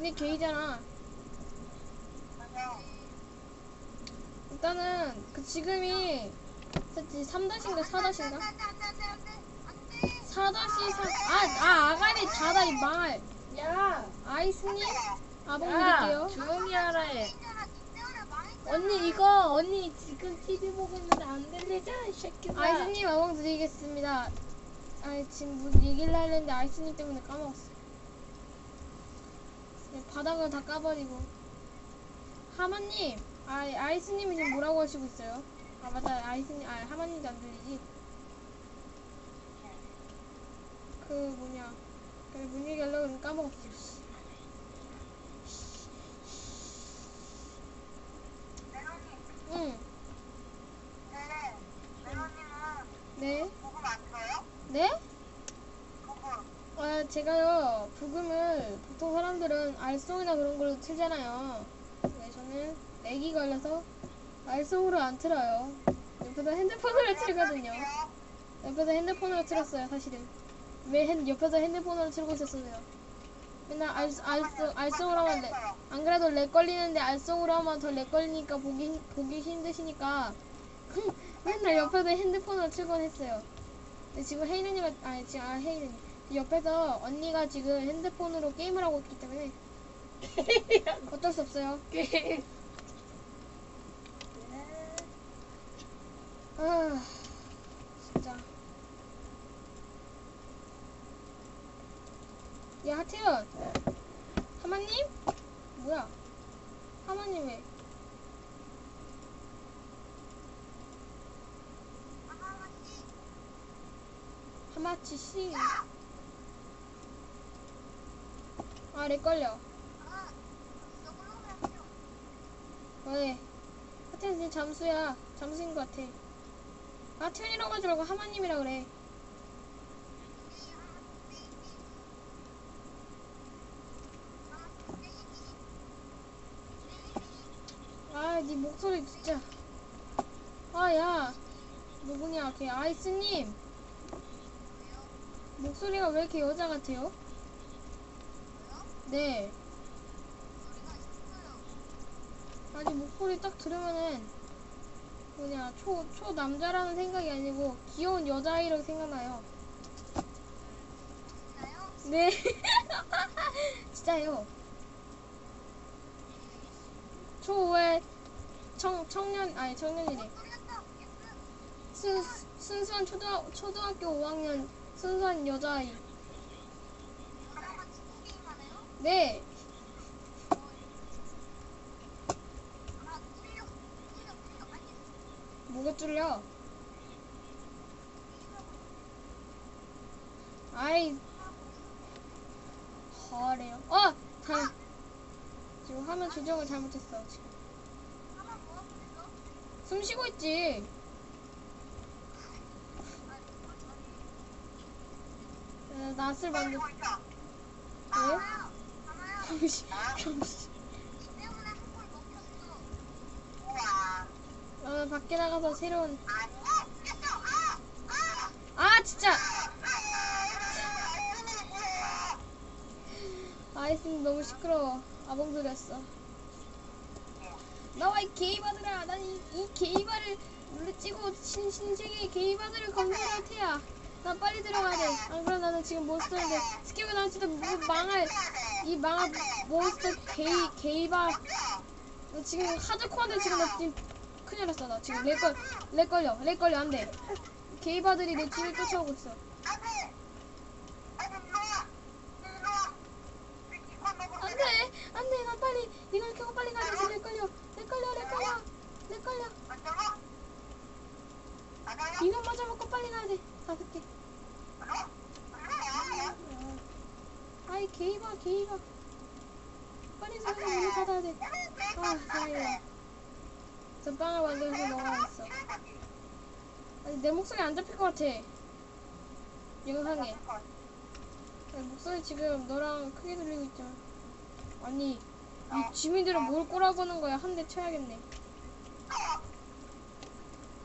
니네 게이잖아. 맞아. 일단은 그 지금이 3다시인가 4다시인가? 안돼 안돼 안돼 안돼 안돼. 4다시 3. 아, 아 아가리 자다 이 망할. 야, 아이스님 아봉 야, 드릴게요. 조용히 하라 해. 언니 이거 언니 지금 TV 보고 있는데 안 들리잖아, 이 새끼야. 아이스님 아봉 드리겠습니다. 아 지금 무슨 얘기를 하려는데 아이스님 때문에 까먹었어. 네, 바닥을 다 까버리고. 하마님, 아 아이스님이 지금 뭐라고 하시고 있어요? 아 맞다, 아이스님, 아 하마님도 안 들리지? 그 뭐냐, 그뭔 얘기 하려고 했는데 까먹었어. 응, 네. 메로님은 네, 들어요? 네? 아, 제가요, 부금을 보통 사람들은 알송이나 그런 걸로 틀잖아요. 네, 저는 렉이 걸려서 알송으로 안 틀어요. 옆에서 핸드폰으로 틀거든요. 옆에서 핸드폰으로 틀었어요, 사실은. 왜 핸, 옆에서 핸드폰으로 틀고 있었어요. 맨날 알, 알송, 알송으로 하면 렉, 안 그래도 렉 걸리는데 알송으로 하면 더 렉 걸리니까 보기, 힘- 보기 힘드시니까 맨날 옆에서 핸드폰으로 틀곤 했어요. 근데 지금 헤이르님가 아니 지금 아 헤이르님 옆에서 언니가 지금 핸드폰으로 게임을 하고 있기 때문에 어쩔 수 없어요. 아 진짜. 야 하태현 하마님 뭐야 하마님 왜. 하마치 씨. 걸려. 아, 이거 올라오면 왜? 하태현 지금 잠수야. 잠수인 것 같아. 하태현이라고 하지 말고 하마님이라 그래. 아, 네 목소리 진짜. 아, 야. 누구냐, 걔 아이스님. 목소리가 왜 이렇게 여자 같아요? 네. 아니, 목소리 딱 들으면은, 뭐냐, 초, 초 남자라는 생각이 아니고, 귀여운 여자아이라고 생각나요. 네. 진짜요. 초에 청, 청년, 아니, 청년이래. 순, 순수한 초등, 초등학교 5학년 순수한 여자아이. 네. 뭐가 뚫려? 아이. 허래요. 어! 다. 지금 화면 조정을 잘못했어, 지금. 숨 쉬고 있지. 에, 낯을 만들. 왜? 잠시, 잠시. 어, 밖에 나가서 새로운. 아, 진짜! 아이스님 너무 시끄러워. 아봉들였어. 나와 이 게이바들아. 난이이 게이바를 물리치고 신, 신세계의 게이바들을 검사할 테야. 난 빨리 들어가야 돼. 안 그럼 나는 지금 몬스터인데 스키고 난 진짜 뭐 망할 이 망할 몬스터 게이 게이바. 나 지금 하드코어인데 지금 나 지금 큰일 났어. 나 지금 렉 걸, 렉 걸려. 렉 걸려. 안 돼. 게이바들이 내 뒤를 쫓아오고 있어. 안 돼. 안 돼. 나 빨리 이걸 켜고 빨리 가야 돼. 지금 렉 걸려. 렉 걸려. 렉 걸려. 렉 걸려. 이거 맞아 먹고 빨리 가야 돼. 다섯 개. 아이 게이바 게이바. 빨리 가서 문을 닫아야 돼. 아 다행이다. 저 빵을 만들어서 먹어야겠어. 아니 내 목소리 안 잡힐 것 같아. 영상에. 아니, 목소리 지금 너랑 크게 들리고 있잖아. 아니 이 지민들은 뭘 꼬라보는 거야? 한 대 쳐야겠네.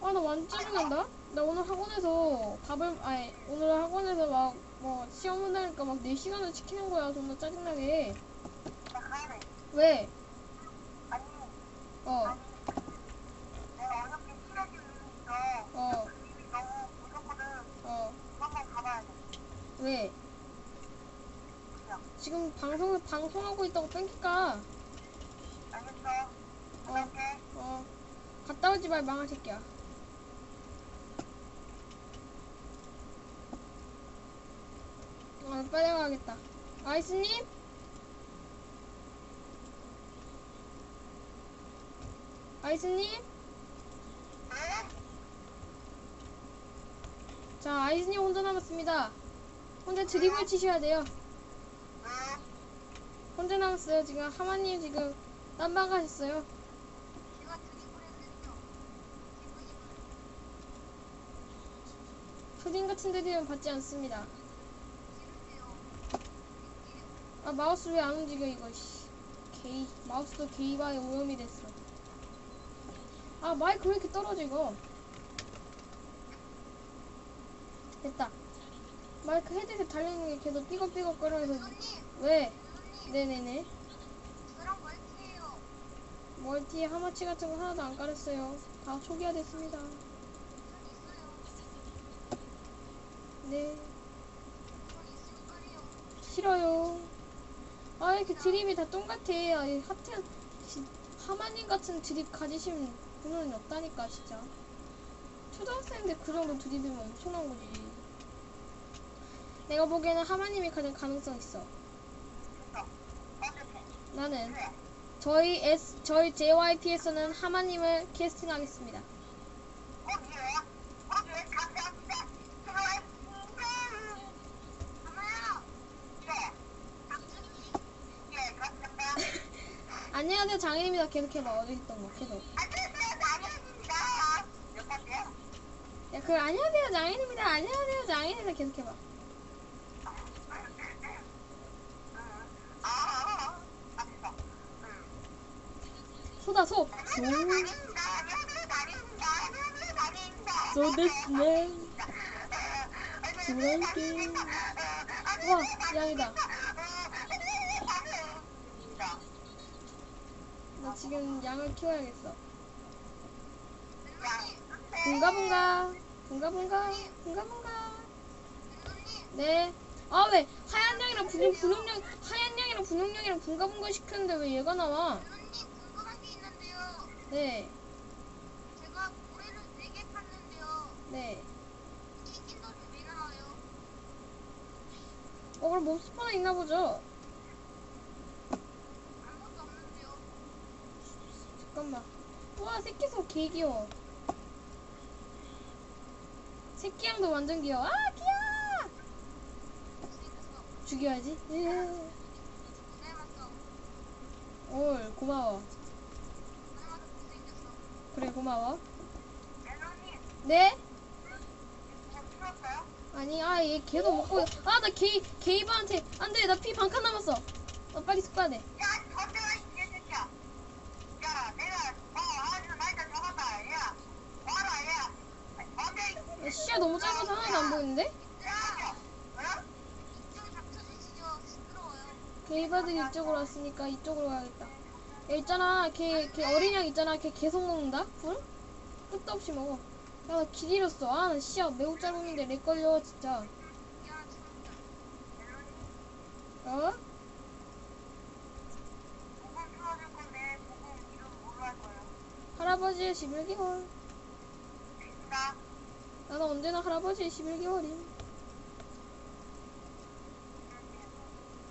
아 나 완전 짜증난다. 나 오늘 학원에서 밥을 아니 오늘 학원에서 막 뭐 시험 본다니까 막 4시간을 지키는 거야. 존나 짜증나게. 가야 돼. 왜? 아니, 어, 아니. 내가 어저께 분이 있어. 어, 그 집이 너무 무섭거든. 어. 한번 가봐야 돼. 왜? 지금 방송을 방송하고 있다고 뺑킬까? 알겠어. 어, 갈게. 어. 갔다 오지 말 망할 새끼야. 아, 빨리 가야겠다. 아이스님? 아이스님? 네? 자, 아이스님 혼자 남았습니다. 혼자 드리블 치셔야 돼요. 네? 혼자 남았어요. 지금 하마님 지금 딴방 가셨어요. 푸딩 같은 데는 받지 않습니다. 아 마우스 왜 안 움직여 이거 씨. 게이 마우스도 게이바에 오염이 됐어. 아 마이크 왜 이렇게 떨어져 이거? 됐다. 마이크 헤드셋 달리는 게 계속 삐걱삐걱 거려서 선님, 왜? 네네네. 멀티에 하마치 같은 거 하나도 안 깔았어요. 다 초기화 됐습니다. 전 있어요. 네. 싫어요. 아 이렇게 드립이 다 똑같아. 아, 이 하트 지- 하마님 같은 드립 가지신 분은 없다니까 진짜. 초등학생인데 그 정도 드립이면 엄청난 거지. 내가 보기에는 하마님이 가장 가능성 있어. 나는. 저희 S 저희 JYP에서는 하마님을 캐스팅하겠습니다. 거기에, 거기에 감사합니다. 들어왔습니다. 하나요? 예. 박준희. 예, 감사합니다. 안녕하세요 장인입니다. 계속해봐 어제 했던 거 계속. 안녕하세요, 나리입니다. 몇 번째요? 야그 안녕하세요 장인입니다. 안녕하세요 장인입니다. 계속해봐. 아, 아. 소다 소. 안녕하세요, 나리입니다. 안녕하세요, 나리입니다. 안녕하세요, 나리입니다. 소 됐네. 안녕하세요, 좋아할게. 나리입니다. 우와 양이다. 나 지금 양을 키워야겠어. 멜로님, bun가분가 bun가분가 bun가분가 멜로님, 네. 아 왜 하얀 양이랑 분홍 분홍 양 하얀 양이랑 분홍 양이랑 bun가분가 시켰는데 왜 얘가 나와? 네. 제가 고래를 4개 팠는데요. 네. 어 그럼 몹스 하나 있나 보죠. 아무것도 없는데요. 잠깐만. 우와 새끼소 개 귀여워. 새끼 양도 완전 귀여워. 아 귀여워. 죽여야지. 예. 올 고마워. 그래 고마워. 네? 아니 아얘 걔도 먹고 아나 게이 게이바한테 안 돼 나 피 반 칸 남았어. 나 빨리 돼. 야, 덤벼라, 이 개새끼야. 야, 내가, 어, 아주 날짜 적었다. 야, 와라, 야. 덤벼, 이 야, 시야 너무 짧아서 하나도 안 보이는데? 게이바들이 이쪽으로 왔으니까 이쪽으로 가야겠다. 야 있잖아 걔, 걔 어린 양 있잖아 걔 계속 먹는다? 불? 끝도 없이 먹어. 야 나 길 잃었어. 아 나 시야 매우 짧은데 렉 걸려 진짜. 어? 복음 풀어줄 건데, 복음 이름 뭘로 할 거예요? 할아버지의 11개월. 있습니다. 나는 언제나 할아버지의 11개월임.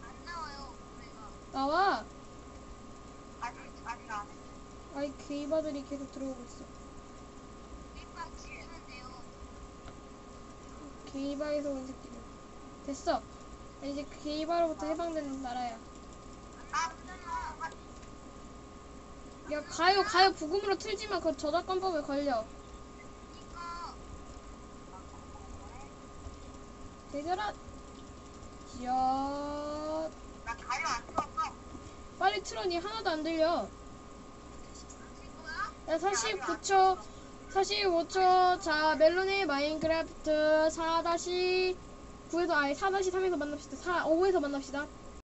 안 나와요. 나와. 아직, 아직 안 해. 아이 게이바들이 계속 들어오고 있어. 게이바에서 온 새끼들. 됐어. 야, 이제 게이바로부터 해방된 나라야. 아, 야 가요 가요 부금으로 틀지만 그 저작권법에 걸려. 이거. 대결한. 야나 가요 안 틀었어. 빨리 틀어 니 하나도 안 들려. 야 49초 45초 자 멜론의 마인크래프트 4-9에서 아니 4-3에서 만납시다 4, 5에서 만납시다